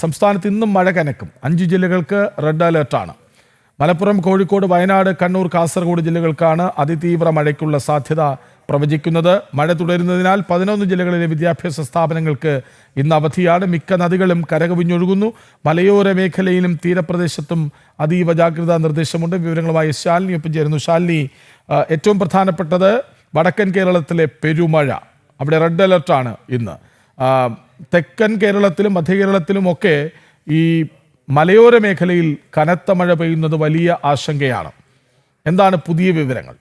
സംസ്ഥാനത്ത് ഇന്നും മഴ കനക്കും. അഞ്ച് ജില്ലകൾക്ക് റെഡ് അലേർട്ടാണ്. മലപ്പുറം കോഴിക്കോട് വയനാട് കണ്ണൂർ കാസർഗോഡ് ജില്ലകൾക്കാണ് അതിതീവ്ര മഴയ്ക്കുള്ള സാധ്യത പ്രവചിക്കുന്നത്. മഴ തുടരുന്നതിനാൽ പതിനൊന്ന് ജില്ലകളിലെ വിദ്യാഭ്യാസ സ്ഥാപനങ്ങൾക്ക് ഇന്ന് അവധിയാണ്. മിക്ക നദികളും കരകവിഞ്ഞൊഴുകുന്നു. മലയോര മേഖലയിലും തീരപ്രദേശത്തും അതീവ ജാഗ്രതാ നിർദ്ദേശമുണ്ട്. വിവരങ്ങളുമായി ശാലിനി ഒപ്പം ചേരുന്നു ശാലിനി ഏറ്റവും പ്രധാനപ്പെട്ടത് വടക്കൻ കേരളത്തിലെ പെരുമഴ. അവിടെ റെഡ് അലർട്ടാണ് ഇന്ന്. തെക്കൻ കേരളത്തിലും മധ്യ കേരളത്തിലുമൊക്കെ ഈ മലയോര മേഖലയിൽ കനത്ത മഴ പെയ്യുന്നത് വലിയ ആശങ്കയാണ്. എന്താണ് പുതിയ വിവരങ്ങൾ?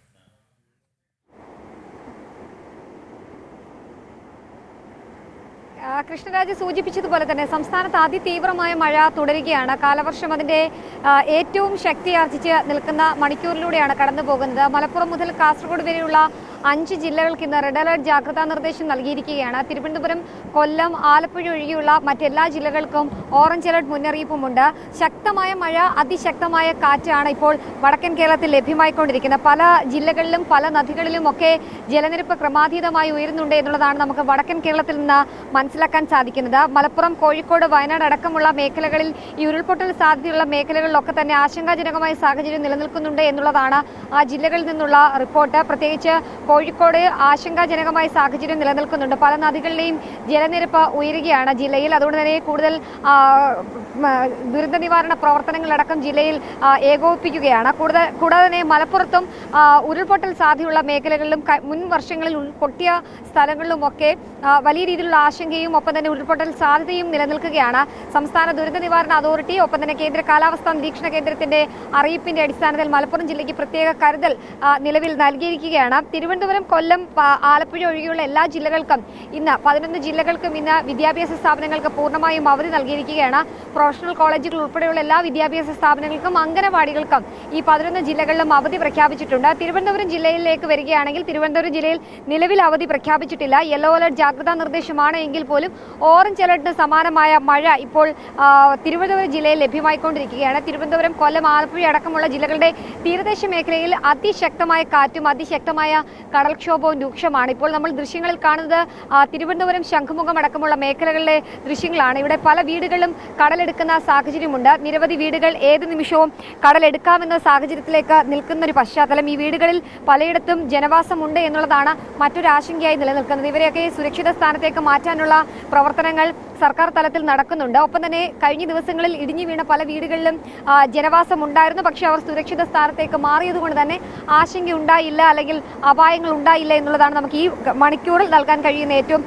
കൃഷ്ണരാജ് സൂചിപ്പിച്ചതുപോലെ തന്നെ സംസ്ഥാനത്ത് അതിതീവ്രമായ മഴ തുടരുകയാണ്. കാലവർഷം അതിന്റെ ഏറ്റവും ശക്തിയാർജിച്ച് നിൽക്കുന്ന മണിക്കൂറിലൂടെയാണ് കടന്നു പോകുന്നത് മലപ്പുറം മുതൽ കാസർഗോഡ് വരെയുള്ള അഞ്ച് ജില്ലകൾക്ക് ഇന്ന് റെഡ് അലർട്ട് ജാഗ്രതാ നിർദ്ദേശം നൽകിയിരിക്കുകയാണ്. തിരുവനന്തപുരം കൊല്ലം ആലപ്പുഴ ഒഴികെയുള്ള മറ്റെല്ലാ ജില്ലകൾക്കും ഓറഞ്ച് അലർട്ട് മുന്നറിയിപ്പുമുണ്ട്. ശക്തമായ മഴ അതിശക്തമായ കാറ്റാണ് ഇപ്പോൾ വടക്കൻ കേരളത്തിൽ ലഭ്യമായിക്കൊണ്ടിരിക്കുന്നത്. പല ജില്ലകളിലും പല നദികളിലും ഒക്കെ ജലനിരപ്പ് ക്രമാതീതമായി ഉയരുന്നുണ്ട് എന്നുള്ളതാണ് നമുക്ക് വടക്കൻ കേരളത്തിൽ നിന്ന് മനസ്സിലാക്കാൻ സാധിക്കുന്നത്. മലപ്പുറം കോഴിക്കോട് വയനാട് അടക്കമുള്ള മേഖലകളിൽ ഈ ഉരുൾപൊട്ടൽ സാധ്യതയുള്ള മേഖലകളിലൊക്കെ തന്നെ ആശങ്കാജനകമായ സാഹചര്യം നിലനിൽക്കുന്നുണ്ട് എന്നുള്ളതാണ് ആ ജില്ലകളിൽ നിന്നുള്ള റിപ്പോർട്ട്. പ്രത്യേകിച്ച് കോഴിക്കോട് ആശങ്കാജനകമായ സാഹചര്യം നിലനിൽക്കുന്നുണ്ട്. പല നദികളിലെയും ജലനിരപ്പ് ഉയരുകയാണ് ജില്ലയിൽ. അതുകൊണ്ട് തന്നെ കൂടുതൽ ദുരന്ത നിവാരണ പ്രവർത്തനങ്ങളടക്കം ജില്ലയിൽ ഏകോപിപ്പിക്കുകയാണ്. കൂടുതൽ കൂടാതെ തന്നെ മലപ്പുറത്തും ഉരുൾപൊട്ടൽ സാധ്യതയുള്ള മേഖലകളിലും മുൻ വർഷങ്ങളിൽ പൊട്ടിയ സ്ഥലങ്ങളിലുമൊക്കെ വലിയ രീതിയിലുള്ള ആശങ്കയും ഒപ്പം തന്നെ ഉരുൾപൊട്ടൽ സാധ്യതയും നിലനിൽക്കുകയാണ്. സംസ്ഥാന ദുരന്ത നിവാരണ അതോറിറ്റി ഒപ്പം തന്നെ കേന്ദ്ര കാലാവസ്ഥാ നിരീക്ഷണ കേന്ദ്രത്തിന്റെ അറിയിപ്പിന്റെ അടിസ്ഥാനത്തിൽ മലപ്പുറം ജില്ലയ്ക്ക് പ്രത്യേക കരുതൽ നിലവിൽ നൽകിയിരിക്കുകയാണ്. തിരുവനന്തപുരം കൊല്ലം ആലപ്പുഴ ഒഴികെയുള്ള എല്ലാ ജില്ലകൾക്കും ഇന്ന് പതിനൊന്ന് ജില്ലകൾക്കും ഇന്ന് വിദ്യാഭ്യാസ സ്ഥാപനങ്ങൾക്ക് പൂർണമായും അവധി നൽകിയിരിക്കുകയാണ്. പ്രൊഫഷണൽ കോളേജുകൾ ഉൾപ്പെടെയുള്ള എല്ലാ വിദ്യാഭ്യാസ സ്ഥാപനങ്ങൾക്കും അംഗനവാടികൾക്കും ഈ പതിനൊന്ന് ജില്ലകളിലും അവധി പ്രഖ്യാപിച്ചിട്ടുണ്ട്. തിരുവനന്തപുരം ജില്ലയിലേക്ക് വരികയാണെങ്കിൽ തിരുവനന്തപുരം ജില്ലയിൽ നിലവിൽ അവധി പ്രഖ്യാപിച്ചിട്ടില്ല. യെല്ലോ അലർട്ട് ജാഗ്രതാ നിർദ്ദേശമാണ് എങ്കിൽ പോലും ഓറഞ്ച് അലർട്ടിന് സമാനമായ മഴ ഇപ്പോൾ തിരുവനന്തപുരം ജില്ലയിൽ ലഭ്യമായിക്കൊണ്ടിരിക്കുകയാണ്. തിരുവനന്തപുരം കൊല്ലം ആലപ്പുഴ അടക്കമുള്ള ജില്ലകളുടെ തീരദേശ മേഖലയിൽ അതിശക്തമായ കാറ്റും അതിശക്തമായ കടൽക്ഷോഭവും രൂക്ഷമാണ്. ഇപ്പോൾ നമ്മൾ ദൃശ്യങ്ങളിൽ കാണുന്നത് തിരുവനന്തപുരം ശംഖുമുഖം അടക്കമുള്ള മേഖലകളിലെ ദൃശ്യങ്ങളാണ്. ഇവിടെ പല വീടുകളും വീടുകളിലും കടലെടുക്കുന്ന സാഹചര്യമുണ്ട്. നിരവധി വീടുകൾ ഏത് നിമിഷവും കടലെടുക്കാമെന്ന സാഹചര്യത്തിലേക്ക് നിൽക്കുന്ന ഒരു പശ്ചാത്തലം. ഈ വീടുകളിൽ പലയിടത്തും ജനവാസമുണ്ട് എന്നുള്ളതാണ് മറ്റൊരു ആശങ്കയായി നിലനിൽക്കുന്നത്. ഇവരെയൊക്കെ സുരക്ഷിത സ്ഥാനത്തേക്ക് മാറ്റാനുള്ള പ്രവർത്തനങ്ങൾ സർക്കാർ തലത്തിൽ നടക്കുന്നുണ്ട്. ഒപ്പം തന്നെ കഴിഞ്ഞ ദിവസങ്ങളിൽ ഇടിഞ്ഞു വീണ പല വീടുകളിലും ജനവാസം ഉണ്ടായിരുന്നു. പക്ഷെ അവർ സുരക്ഷിത സ്ഥാനത്തേക്ക് മാറിയതുകൊണ്ട് തന്നെ ആശങ്ക ഉണ്ടായില്ല അല്ലെങ്കിൽ അപായങ്ങൾ ഉണ്ടായില്ല എന്നുള്ളതാണ് നമുക്ക് ഈ മണിക്കൂറിൽ നൽകാൻ കഴിയുന്ന ഏറ്റവും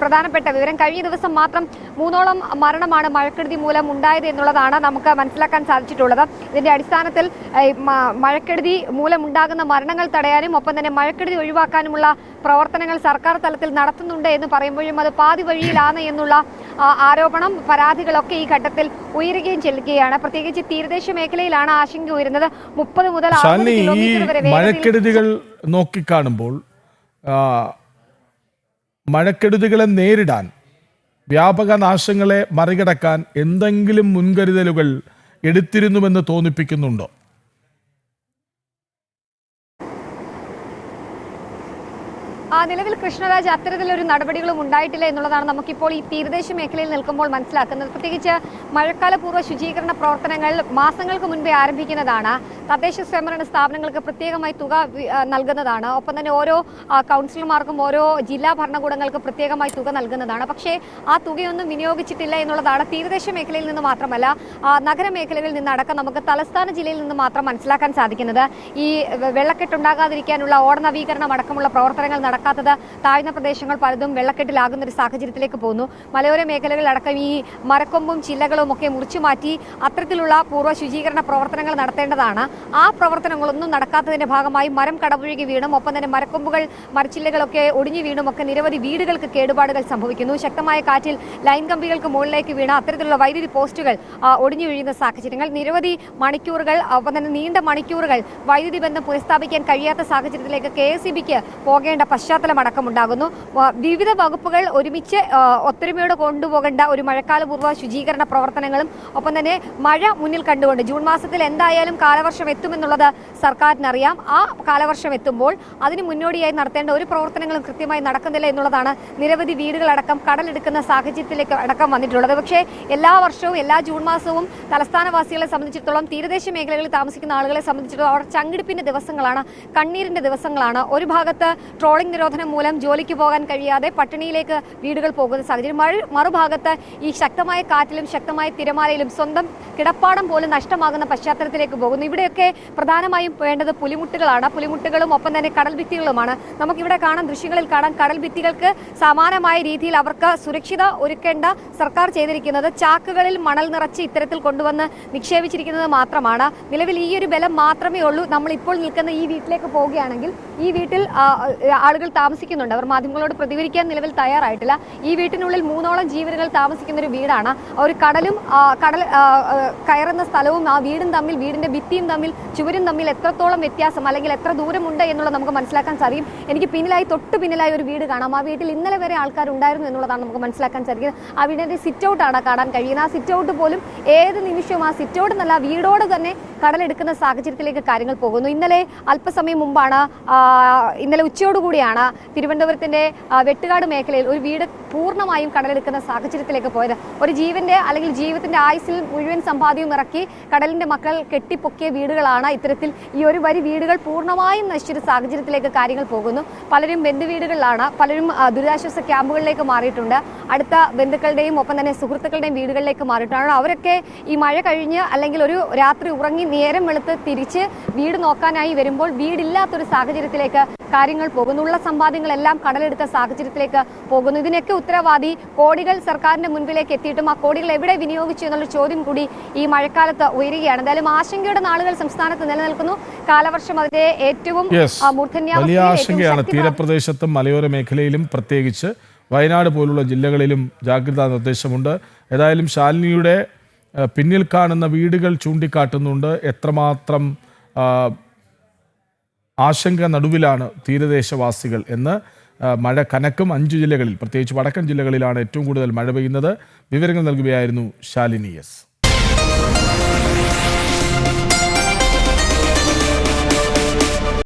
പ്രധാനപ്പെട്ട വിവരം. കഴിഞ്ഞ ദിവസം മാത്രം മൂന്നോളം മരണമാണ് മഴക്കെടുതി മൂലം ഉണ്ടായത് എന്നുള്ളതാണ് നമുക്ക് മനസ്സിലാക്കാൻ സാധിച്ചിട്ടുള്ളത്. ഇതിന്റെ അടിസ്ഥാനത്തിൽ മഴക്കെടുതി മൂലം ഉണ്ടാകുന്ന മരണങ്ങൾ തടയാനും ഒപ്പം തന്നെ മഴക്കെടുതി ഒഴിവാക്കാനുമുള്ള പ്രവർത്തനങ്ങൾ സർക്കാർ തലത്തിൽ നടത്തുന്നുണ്ട് എന്ന് പറയുമ്പോഴും അത് പാതി വഴിയിലാണ് എന്നുള്ള ആരോപണം പരാതികളൊക്കെ ഈ ഘട്ടത്തിൽ ഉയരുകയും ചെല്ലുകയാണ്. പ്രത്യേകിച്ച് തീരദേശ മേഖലയിലാണ് ആശങ്ക ഉയരുന്നത്. മുപ്പത് മുതൽ മഴക്കെടുതികൾ നോക്കിക്കാണുമ്പോൾ മഴക്കെടുതികളെ നേരിടാൻ വ്യാപക നാശങ്ങളെ മറികടക്കാൻ എന്തെങ്കിലും മുൻകരുതലുകൾ എടുത്തിരുന്നുവെന്ന് തോന്നിപ്പിക്കുന്നുണ്ടോ? നിലവിൽ കൃഷ്ണരാജ് അത്തരത്തിലൊരു നടപടികളും ഉണ്ടായിട്ടില്ല എന്നുള്ളതാണ് നമുക്കിപ്പോൾ ഈ തീരദേശ മേഖലയിൽ നിൽക്കുമ്പോൾ മനസ്സിലാക്കുന്നത്. പ്രത്യേകിച്ച് മഴക്കാലപൂർവ ശുചീകരണ പ്രവർത്തനങ്ങൾ മാസങ്ങൾക്ക് മുൻപേ ആരംഭിക്കുന്നതാണ്. തദ്ദേശ സ്വയംഭരണ സ്ഥാപനങ്ങൾക്ക് പ്രത്യേകമായി തുക നൽകുന്നതാണ്. ഒപ്പം തന്നെ ഓരോ കൗൺസിലർമാർക്കും ഓരോ ജില്ലാ ഭരണകൂടങ്ങൾക്ക് പ്രത്യേകമായി തുക നൽകുന്നതാണ്. പക്ഷേ ആ തുകയൊന്നും വിനിയോഗിച്ചിട്ടില്ല എന്നുള്ളതാണ് തീരദേശ മേഖലയിൽ നിന്ന് മാത്രമല്ല നഗരമേഖലകളിൽ നിന്നടക്കം നമുക്ക് തലസ്ഥാന ജില്ലയിൽ നിന്ന് മാത്രം മനസ്സിലാക്കാൻ സാധിക്കുന്നത്. ഈ വെള്ളക്കെട്ടുണ്ടാകാതിരിക്കാനുള്ള ഓടനവീകരണം അടക്കമുള്ള പ്രവർത്തനങ്ങൾ നടക്കാത്തത് താഴ്ന്ന പ്രദേശങ്ങൾ പലതും വെള്ളക്കെട്ടിലാകുന്ന ഒരു സാഹചര്യത്തിലേക്ക് പോകുന്നു. മലയോര മേഖലകളിലടക്കം ഈ മരക്കൊമ്പും ചില്ലകളും ഒക്കെ മുറിച്ചു മാറ്റി അത്തരത്തിലുള്ള പൂർവ ശുചീകരണ പ്രവർത്തനങ്ങൾ നടത്തേണ്ടതാണ്. ആ പ്രവർത്തനങ്ങളൊന്നും നടക്കാത്തതിന്റെ ഭാഗമായി മരം കടപുഴകി വീണും ഒപ്പം തന്നെ മരക്കൊമ്പുകൾ മരച്ചില്ലകളൊക്കെ ഒടിഞ്ഞു വീണും ഒക്കെ നിരവധി വീടുകൾക്ക് കേടുപാടുകൾ സംഭവിക്കുന്നു. ശക്തമായ കാറ്റിൽ ലൈൻ കമ്പികൾക്ക് മുകളിലേക്ക് വീണ അത്തരത്തിലുള്ള വൈദ്യുതി പോസ്റ്റുകൾ ഒടിഞ്ഞു വീഴുന്ന സാഹചര്യങ്ങൾ നിരവധി മണിക്കൂറുകൾ ഒപ്പം തന്നെ നീണ്ട മണിക്കൂറുകൾ വൈദ്യുതി ബന്ധം പുനഃസ്ഥാപിക്കാൻ കഴിയാത്ത സാഹചര്യത്തിലേക്ക് കെ എസ് പോകേണ്ട പശ്ചാത്തലം പശ്ചാത്തലം അടക്കമുണ്ടാകുന്നു വിവിധ വകുപ്പുകൾ ഒരുമിച്ച് ഒത്തൊരുമയോടെ കൊണ്ടുപോകേണ്ട ഒരു മഴക്കാലപൂർവ ശുചീകരണ പ്രവർത്തനങ്ങളും ഒപ്പം തന്നെ മഴ മുന്നിൽ കണ്ടുകൊണ്ട് ജൂൺ മാസത്തിൽ എന്തായാലും കാലവർഷം എത്തുമെന്നുള്ളത് സർക്കാരിനറിയാം. ആ കാലവർഷം എത്തുമ്പോൾ അതിന് മുന്നോടിയായി നടത്തേണ്ട ഒരു പ്രവർത്തനങ്ങളും കൃത്യമായി നടക്കുന്നില്ല എന്നുള്ളതാണ് നിരവധി വീടുകളടക്കം കടലെടുക്കുന്ന സാഹചര്യത്തിലേക്ക് അടക്കം വന്നിട്ടുള്ളത്. പക്ഷേ എല്ലാ വർഷവും എല്ലാ ജൂൺ മാസവും തലസ്ഥാനവാസികളെ സംബന്ധിച്ചിടത്തോളം തീരദേശ മേഖലകളിൽ താമസിക്കുന്ന ആളുകളെ സംബന്ധിച്ചിടത്തോളം അവർ ചങ്കിടിപ്പിന്റെ ദിവസങ്ങളാണ് കണ്ണീരിന്റെ ദിവസങ്ങളാണ്. ഒരു ഭാഗത്ത് ട്രോളിംഗ് നിരോധനം മൂലം ജോലിക്ക് പോകാൻ കഴിയാതെ പട്ടിണിയിലേക്ക് വീടുകൾ പോകുന്ന സാഹചര്യം. മറുഭാഗത്ത് ഈ ശക്തമായ കാറ്റിലും ശക്തമായ തിരമാലയിലും സ്വന്തം കിടപ്പാടം പോലും നഷ്ടമാകുന്ന പശ്ചാത്തലത്തിലേക്ക് പോകുന്നു. ഇവിടെയൊക്കെ പ്രധാനമായും വേണ്ടത് പുലിമുട്ടുകളാണ്. പുലിമുട്ടുകളും ഒപ്പം തന്നെ കടൽ ഭിത്തികളുമാണ് നമുക്കിവിടെ കാണാൻ ദൃശ്യങ്ങളിൽ കാണാൻ കടൽ ഭിത്തികൾക്ക് സമാനമായ രീതിയിൽ അവർക്ക് സുരക്ഷിത ഒരുക്കേണ്ട സർക്കാർ ചെയ്തിരിക്കുന്നത് ചാക്കുകളിൽ മണൽ നിറച്ച് ഇത്തരത്തിൽ കൊണ്ടുവന്ന് നിക്ഷേപിച്ചിരിക്കുന്നത് മാത്രമാണ്. നിലവിൽ ഈ ഒരു ബലം മാത്രമേ ഉള്ളൂ. നമ്മൾ ഇപ്പോൾ നിൽക്കുന്ന ഈ വീട്ടിലേക്ക് പോവുകയാണെങ്കിൽ ഈ വീട്ടിൽ ആളുകൾ താമസിക്കുന്നുണ്ട്. അവർ മാധ്യമങ്ങളോട് പ്രതികരിക്കാൻ നിലവിൽ തയ്യാറായിട്ടില്ല. ഈ വീട്ടിനുള്ളിൽ മൂന്നോളം ജീവനുകൾ താമസിക്കുന്ന ഒരു വീടാണ്. ഒരു കടലും കടൽ കയറുന്ന സ്ഥലവും ആ വീടും തമ്മിൽ വീടിന്റെ ഭിത്തിയും തമ്മിൽ ചുവരും തമ്മിൽ എത്രത്തോളം വ്യത്യാസം അല്ലെങ്കിൽ എത്ര ദൂരമുണ്ട് എന്നുള്ളത് നമുക്ക് മനസ്സിലാക്കാൻ സാധിക്കും. എനിക്ക് പിന്നിലായി തൊട്ട് പിന്നിലായി ഒരു വീട് കാണാം. ആ വീട്ടിൽ ഇന്നലെ വരെ ആൾക്കാർ ഉണ്ടായിരുന്നു എന്നുള്ളതാണ് നമുക്ക് മനസ്സിലാക്കാൻ സാധിക്കുന്നത്. ആ വീടിന്റെ സിറ്റ് ഔട്ടാണ് കാണാൻ കഴിയുന്നത്. ആ സിറ്റ് ഔട്ട് പോലും ഏത് നിമിഷവും ആ സിറ്റ് ഔട്ട് എന്നല്ല വീടോട് തന്നെ കടലെടുക്കുന്ന സാഹചര്യത്തിലേക്ക് കാര്യങ്ങൾ പോകുന്നു. ഇന്നലെ അല്പസമയം മുമ്പാണ് ഇന്നലെ ഉച്ചയോടുകൂടിയാണ് തിരുവനന്തപുരത്തിന്റെ വെട്ടുകാട് മേഖലയിൽ ഒരു വീട് പൂർണമായും കടലെടുക്കുന്ന സാഹചര്യത്തിലേക്ക് പോയത്. ഒരു ജീവന്റെ അല്ലെങ്കിൽ ജീവിതത്തിന്റെ ആയുസിൽ മുഴുവൻ സമ്പാദ്യവും ഇറക്കി കടലിന്റെ മക്കൾ കെട്ടിപ്പൊക്കിയ വീടുകളാണ് ഇത്തരത്തിൽ ഈ ഒരു വരി വീടുകൾ പൂർണമായും നശിച്ചൊരു സാഹചര്യത്തിലേക്ക് കാര്യങ്ങൾ പോകുന്നു. പലരും ബന്ധുവീടുകളിലാണ് പലരും ദുരിതാശ്വാസ ക്യാമ്പുകളിലേക്ക് മാറിയിട്ടുണ്ട്. അടുത്ത ബന്ധുക്കളുടെയും ഒപ്പം തന്നെ സുഹൃത്തുക്കളുടെയും വീടുകളിലേക്ക് മാറിയിട്ടാണ് അവരൊക്കെ ഈ മഴ കഴിഞ്ഞ് അല്ലെങ്കിൽ ഒരു രാത്രി ഉറങ്ങി നേരം വെളുത്ത് തിരിച്ച് വീട് നോക്കാനായി വരുമ്പോൾ വീടില്ലാത്തൊരു സാഹചര്യത്തിലേക്ക് കാര്യങ്ങൾ പോകുന്നു. ഉള്ള സമ്പാദ്യങ്ങളെല്ലാം കടലെടുത്ത സാഹചര്യത്തിലേക്ക് പോകുന്നു. ഇതിനൊക്കെ ഉത്തരവാദി കോടികൾ സർക്കാരിന്റെ മുൻപിലേക്ക് എത്തിയിട്ടും ആ കോടികൾ എവിടെ വിനിയോഗിച്ചു എന്നുള്ള ചോദ്യം കൂടി ഈ മഴക്കാലത്ത് ഉയരുകയാണ്. എന്തായാലും ആശങ്കയുടെ നാളുകൾ സംസ്ഥാനത്ത് നിലനിൽക്കുന്നു. കാലവർഷം അതിന്റെ ഏറ്റവും മൂർധന്യാവസ്ഥയാണ് തീരപ്രദേശത്തും മലയോര മേഖലയിലും പ്രത്യേകിച്ച് വയനാട് പോലുള്ള ജില്ലകളിലും ജാഗ്രതാ നിർദ്ദേശമുണ്ട്. ഏതായാലും ശാലിനിയുടെ പിന്നിൽ കാണുന്ന വീടുകൾ ചൂണ്ടിക്കാട്ടുന്നുണ്ട്. എത്രമാത്രം ആശങ്ക നടുവിലാണ് തീരദേശവാസികൾ എന്ന് മഴ കനക്കും അഞ്ച് ജില്ലകളിൽ പ്രത്യേകിച്ച് വടക്കൻ ജില്ലകളിലാണ് ഏറ്റവും കൂടുതൽ മഴ പെയ്യുന്നത്. വിവരങ്ങൾ നൽകുകയായിരുന്നു ശാലിനി എസ്.